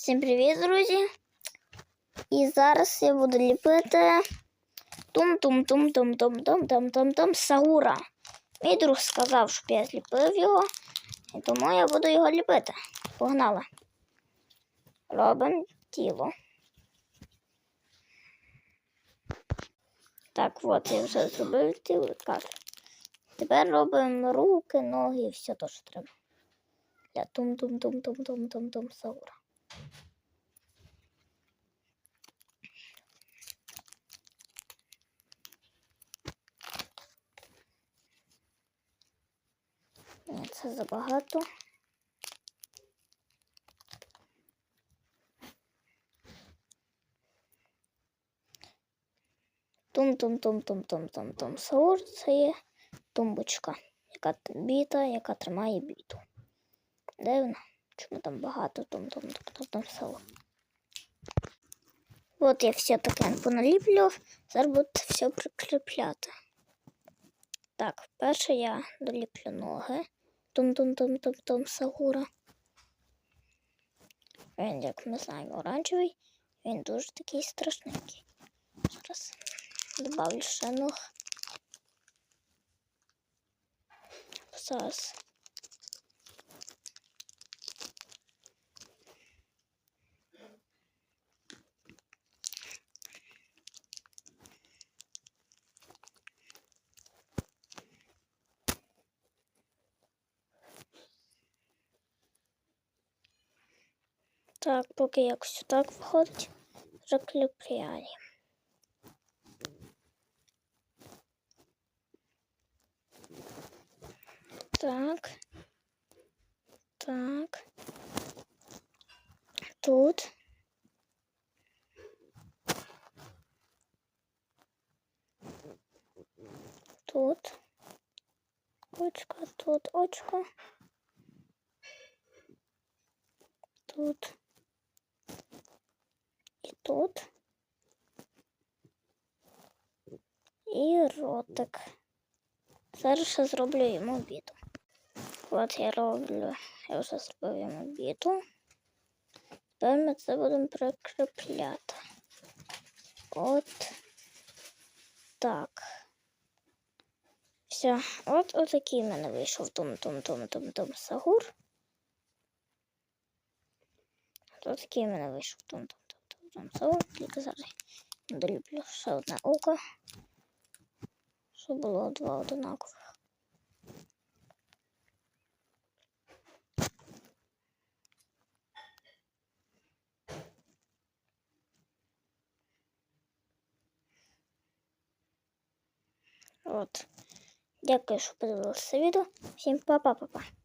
Всім привіт, друзі! І зараз я буду ліпити тум-тум-тум-тум-тум-тум-тум-тум-тум Саура. Мій друг сказав, щоб я зліпив його, і тому я буду його ліпити. Погнали. Робимо тіло. Так, от я вже зробив тіло. Тепер робимо руки, ноги і все те, що треба. Для тум-тум-тум-тум-тум-тум-тум Саура. Ні, це забагато. Тум-тум-тум-тум-тум-тум-тум. Саур це є тумбочка, яка біта, яка тримає біту. Дивно, чому там багато тум-тум-тум-тум саур. От я все таке поналіплював, зараз буду все прикріпляти. Так, перше я доліплю ноги. Тум-тум-тум-тум-тум сагура. Він, як ми знаємо, оранжевий, він дуже такий страшненький. Зараз добавлю ще ног. Зараз. Так, поки якось так виходить, закріпляємо. Так. Так. Тут. Тут. Очко, тут очко. Тут. Тут. І ротик. Зараз ще зроблю йому біту. От я роблю, я вже зробив йому біту. Тепер ми це будемо прикріпляти. От так. Все, от отакий в мене вийшов тум-тум-тум-тум-тум сагур. От такий в мене вийшов тум-тум-тум-тум сагур. Тільки зараз доліплю ще одне око, щоб було два одинакових. От. Дякую, що подивилися відео. Всім па-па-па-па.